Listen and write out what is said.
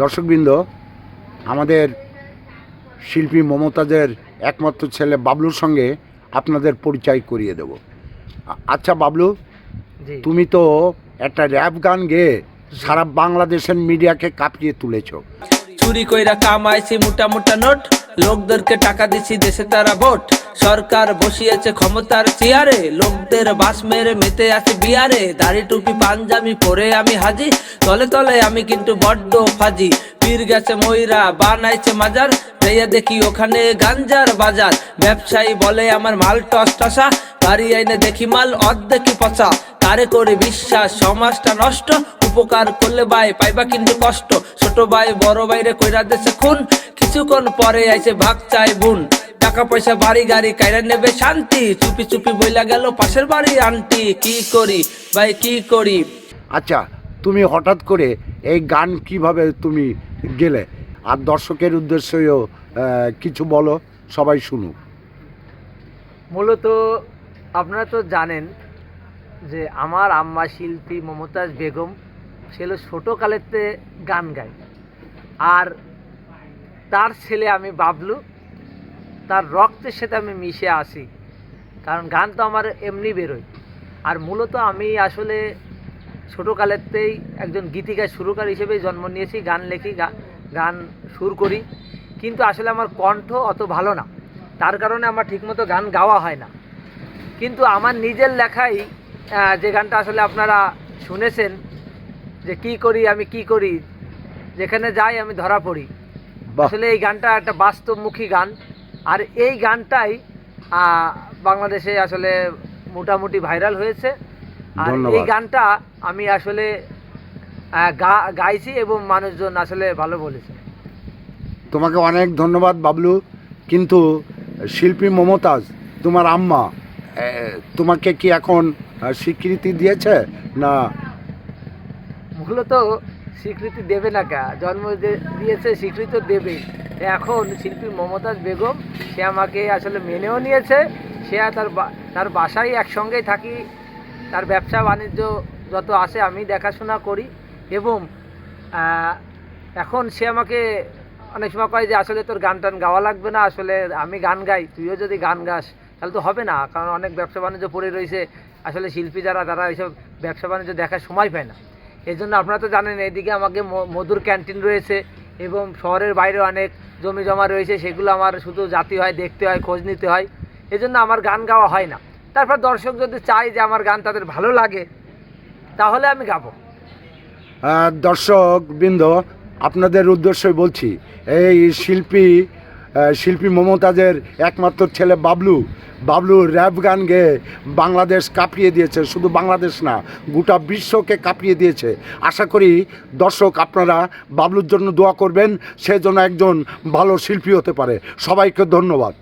দর্শকবৃন্দ আমাদের শিল্পী মমতাজের একমাত্র ছেলে বাবলুর সঙ্গে আপনাদের পরিচয় করিয়ে দেব। আচ্ছা বাবলু তুমি তো একটা র্যাপ গান গেয়ে সারা বাংলাদেশের মিডিয়াকে কাঁপিয়ে তুলেছ। চুরি কইরা কামাইছি মোটা মোটা নোট। লোকদেরকে টাকা দিছি, দেশে তারা ভোট। সরকার বসিয়েছে ক্ষমতার চেয়ারে। লোকদের বাস মেরে মেতে আছে বিয়ারে। দাড়ি, টুপি, পাঞ্জাবি পরে আমি হাজি। তলে তলে আমি কিন্তু বড্ড ফাজি। পীর গেছে ময়রা, বানাইছে মাজার। যাইয়া দেখি ওখানে গাঞ্জার বাজার। ব্যবসায়ী বলে, আমার মাল টস টসা। বাড়ি আইনে দেখি মাল অর্ধেকই পচা। তারে করে বিশ্বাস? সমাজটা নষ্ট। উপকার করলে ভাই পাইবা কিন্তু কষ্ট। ছোট ভাই বড় ভাইরে কইরা দেশে খুন। কিছুক্ষণ পরে আইছে ভাগ চাই বোন। টাকা পয়সা বাড়ি গাড়ি কাইরা নেবে শান্তি। চুপি চুপি বইলা গেল পাশের বাড়ি আন্টি। কি করি? ভাই কি করি? আচ্ছা তুমি হঠাৎ করে এই গান কীভাবে তুমি গেলে? আর দর্শকের উদ্দেশ্যেও আহ, কিছু বলো সবাই শুনুক। মূলত আপনারা তো জানেন যে আমার আম্মা শিল্পী মমতাজ বেগম সে হলো ছোটোকালেতে গান গায়। আর তার ছেলে আমি বাবলু, তার রক্তের সাথে আমি মিশে আসি, কারণ গান তো আমার এমনি বেরোয়। আর মূলত আমি আসলে ছোটো ছোটোকালেতেই একজন গীতিকা, সুরকার হিসেবে জন্ম নিয়েছি, গান লেখি গান সুর করি। কিন্তু আসলে আমার কণ্ঠ অত ভালো না। তার কারণে আমার ঠিকমতো গান গাওয়া হয় না। কিন্তু আমার নিজের লেখাই যে গানটা আসলে আপনারা শুনেছেন যে কি করি আমি কি করি যেখানে যাই আমি ধরা পড়ি। আসলে এই গানটা একটা বাস্তবমুখী গান। আর এই গানটাই বাংলাদেশে আসলে মোটামুটি ভাইরাল হয়েছে। আর এই গানটা আমি আসলে গাইছি এবং মানুষজন আসলে ভালো বলেছে। তোমাকে অনেক ধন্যবাদ বাবলু। কিন্তু শিল্পী মমতাজ তোমার আম্মা তোমাকে কি এখন স্বীকৃতি দিয়েছে? না মূলত স্বীকৃতি দেবে না কা। জন্ম দিয়েছে, স্বীকৃতি তো দেবেই এখন শিল্পী মমতাজ বেগম, সে আমাকে আসলে মেনেও নিয়েছে। সে তার তার বাসায় একসঙ্গেই থাকি। তার ব্যবসা বাণিজ্য যত আসে আমি দেখাশোনা করি এবং এখন সে আমাকে অনেক সময় কয় যে, আসলে তোর গান টান গাওয়া লাগবে না, আসলে আমি গান গাই, তুইও যদি গান গাস, তাহলে তো হবে না। কারণ অনেক ব্যবসা বাণিজ্য পড়ে রয়েছে। আসলে শিল্পী যারা, তারা এইসব ব্যবসা বাণিজ্য দেখার সময় পায় না। এই জন্য আপনারা তো জানেন এদিকে আমাকে মধুর ক্যান্টিন রয়েছে এবং শহরের বাইরে অনেক জমি জমা রয়েছে, সেগুলো আমার শুধু জাতি হয়, দেখতে হয়, খোঁজ নিতে হয়। এই জন্য আমার গান গাওয়া হয় না। তারপর দর্শক যদি চায় যে আমার গান তাদের ভালো লাগে, তাহলে আমি গাবো। দর্শক বৃন্দ, আপনাদের উদ্দেশ্যে বলছি, এই শিল্পী শিল্পী মমতাজের একমাত্র ছেলে বাবলু। বাবলু র্যাপ গান গেয়ে বাংলাদেশ কাঁপিয়ে দিয়েছে, শুধু বাংলাদেশ না, গোটা বিশ্বকে কাঁপিয়ে দিয়েছে। আশা করি দর্শক আপনারা বাবলুর জন্য দোয়া করবেন, সে যেন একজন ভালো শিল্পী হতে পারে। সবাইকে ধন্যবাদ।